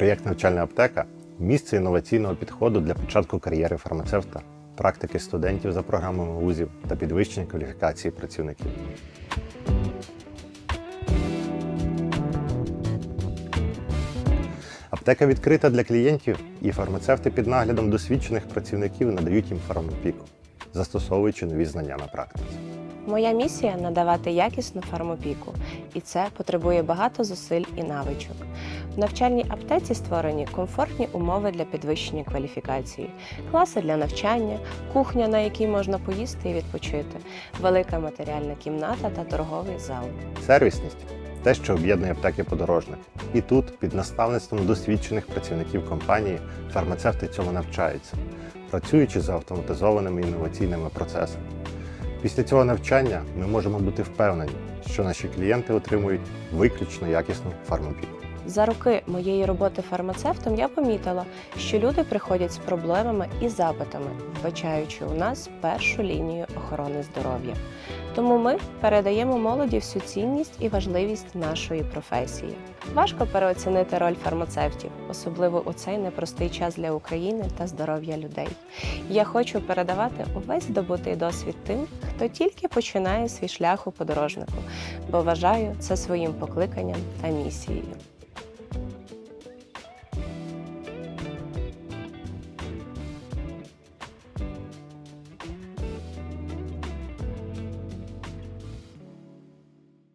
Проєкт навчальна аптека місце інноваційного підходу для початку кар'єри фармацевта, практики студентів за програмами вузів та підвищення кваліфікації працівників. Аптека відкрита для клієнтів, і фармацевти під наглядом досвідчених працівників надають їм фармопіку, застосовуючи нові знання на практиці. Моя місія надавати якісну фармопіку, і це потребує багато зусиль і навичок. В навчальній аптеці створені комфортні умови для підвищення кваліфікації, класи для навчання, кухня, на якій можна поїсти і відпочити, велика матеріальна кімната та торговий зал. Сервісність те, що об'єднує аптеки подорожник. І тут, під наставництвом досвідчених працівників компанії, фармацевти цьому навчаються, працюючи за автоматизованими інноваційними процесами. Після цього навчання ми можемо бути впевнені, що наші клієнти отримують виключно якісну фармопіку. За роки моєї роботи фармацевтом я помітила, що люди приходять з проблемами і запитами, вбачаючи у нас першу лінію охорони здоров'я. Тому ми передаємо молоді всю цінність і важливість нашої професії. Важко переоцінити роль фармацевтів, особливо у цей непростий час для України та здоров'я людей. Я хочу передавати увесь здобутий досвід тим, хто тільки починає свій шлях у подорожнику, бо вважаю це своїм покликанням та місією.